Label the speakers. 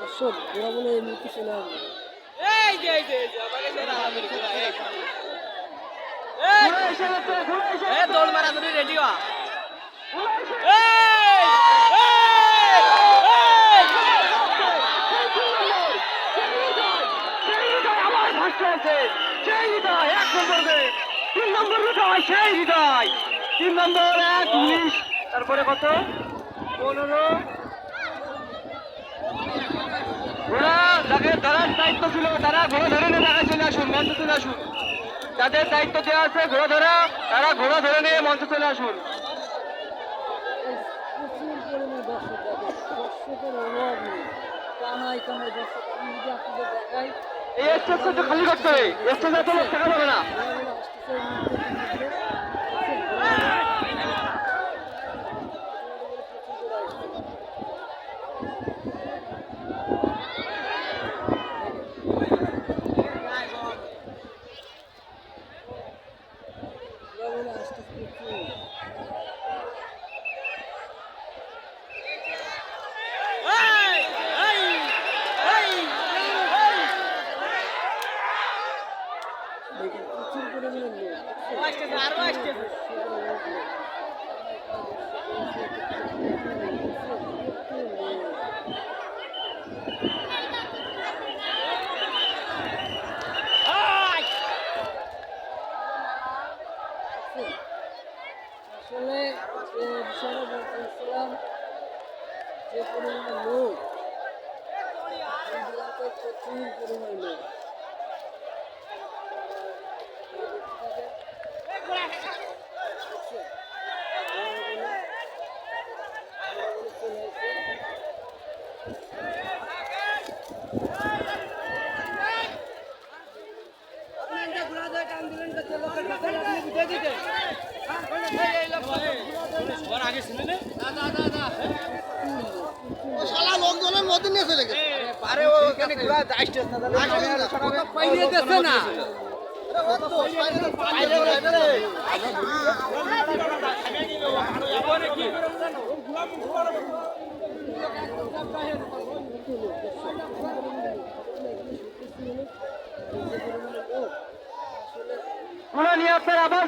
Speaker 1: দর্শক ওরা বলে এই মুহূর্তে চলে আসবে
Speaker 2: এই যে এই যে এই যে আমাকে সেরা এই। এই, দৌড় মারা তুমি রেডি হওয়া
Speaker 3: নম্বরে তিন নম্বর হৃদয়। সেই হৃদয়। তিন নম্বর এক উনিশ তারপরে কত? পনেরো ঘোড়া যাদের যারা দায়িত্ব ছিল, তারা ঘোড়া ধরে নিয়ে টাকা চলে আসুন, মঞ্চে চলে আসুন। যাদের দায়িত্ব দেওয়া আছে, ঘোড়া ধরা, তারা ঘোড়া ধরে নিয়ে মঞ্চে চলে আসুন। এই স্টেজটা খালি করতে হবে। স্টেজে এত লোক থাকা যাবে না
Speaker 1: ওরা বলে আসতেছে এই মুহূর্তে এই মুহূর্তে। দেখছেন? ওরা বলে প্রচুর করে আসছে। ওরা বলে আসতেছে প্রচুর।
Speaker 2: এই, এই, এই, এই।
Speaker 1: দেখেন প্রচুর পরিমাণে লোক দেখছেন?
Speaker 2: আরও আসতেছে, আরও আসতেছে। এই।
Speaker 1: আসলে যে বিষয়টা বলতেছিলাম যে পরিমাণে লোক প্রচুর পরিমাণে লোক দেখছেন? ওরা বলে- ওরা বলে চলে আসে।
Speaker 4: শালা মধ্যে নিয়ে চলে গেছে।
Speaker 2: আরে ও আসতেছে না তাহলে আমি আর সরাবে
Speaker 1: পাইয়ে দিচ্ছে না।
Speaker 3: ঘোড়া নিয়ে আপনারা আবার